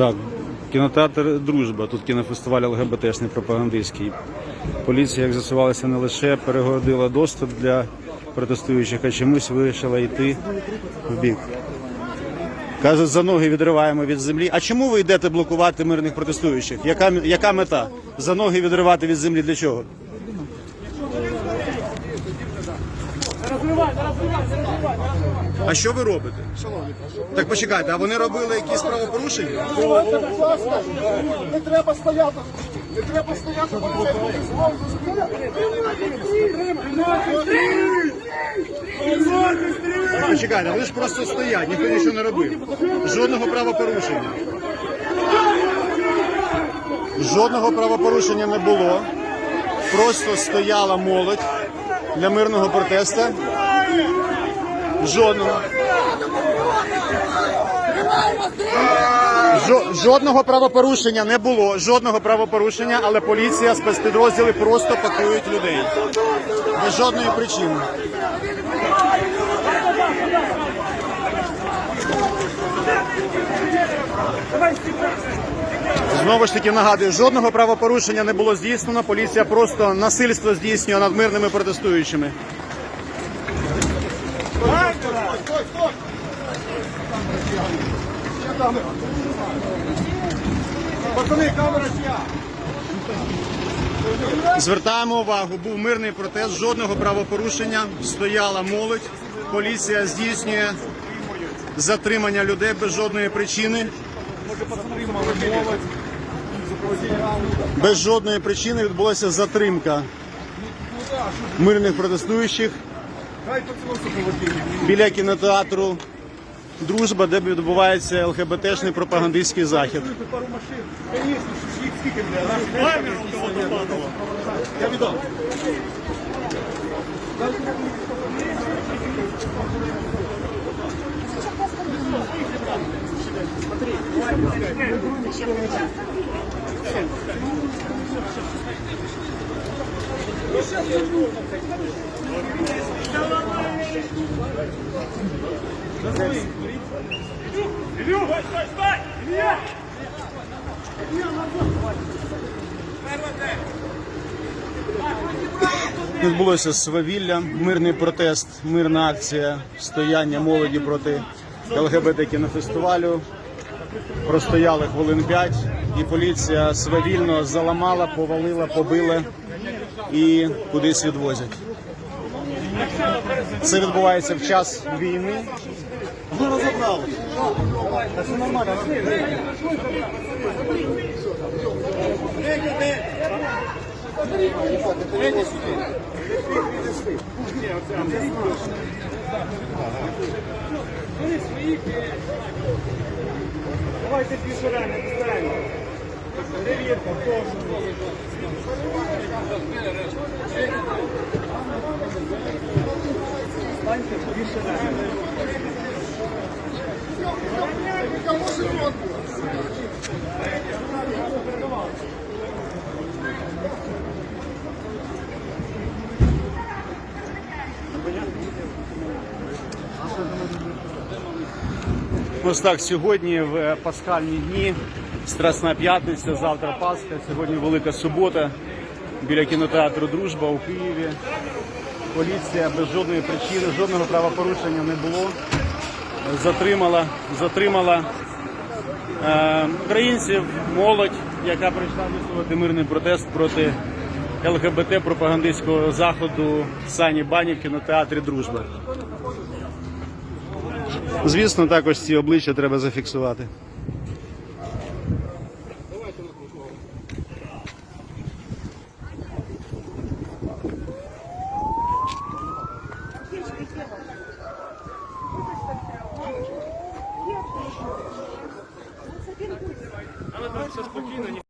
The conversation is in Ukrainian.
Так, кінотеатр Дружба. Тут кінофестиваль ЛГБТшний пропагандистський. Поліція, як з'ясувалося, не лише перегородила доступ для протестуючих, а чомусь вирішила йти в бік. Кажуть, за ноги відриваємо від землі. А чому ви йдете блокувати мирних протестуючих? Яка, яка мета? За ноги відривати від землі для чого? А що ви робите? Так почекайте, а вони робили якісь правопорушення? Не треба стояти. Не треба стояти, бо це буде знову Почекайте, вони ж просто стоять, ніхто нічого не робив. Жодного правопорушення. Жодного правопорушення не було. Просто стояла молодь для мирного протесту. Жодного. Жодного правопорушення не було, жодного правопорушення, але поліція, спецпідрозділи просто пакують людей. Без жодної причини. Знову ж таки нагадую, жодного правопорушення не було здійснено. Поліція просто насильство здійснює над мирними протестуючими. Пацани, камера чия? Звертаємо увагу, був мирний протест, жодного правопорушення, стояла молодь. Поліція здійснює затримання людей без жодної причини. Без жодної причини відбулася затримка мирних протестуючих біля кінотеатру Дружба, де відбувається ЛГБТшний пропагандистський захід. Пару Відбулося свавілля, мирний протест, мирна акція стояння молоді проти ЛГБТ кінофестивалю. Простояли хвилин 5, і поліція свавільно заламала, повалила, побила і кудись відвозять. Це відбувається в час війни. Вже розібрали. Та все нормально. Давайте пішорами, пішорами. Перевірка, хто Станьте пішорами. Ось так, сьогодні в пасхальні дні, Страсна п'ятниця, завтра Пасха, сьогодні Велика субота біля кінотеатру Дружба у Києві. Поліція без жодної причини, жодного правопорушення не було затримала затримала е, українців, молодь, яка прийшла висловити мирний протест проти ЛГБТ пропагандистського заходу Сані Бані в кінотеатрі Дружба. Звісно, також ці обличчя треба зафіксувати. Давайте спокійно.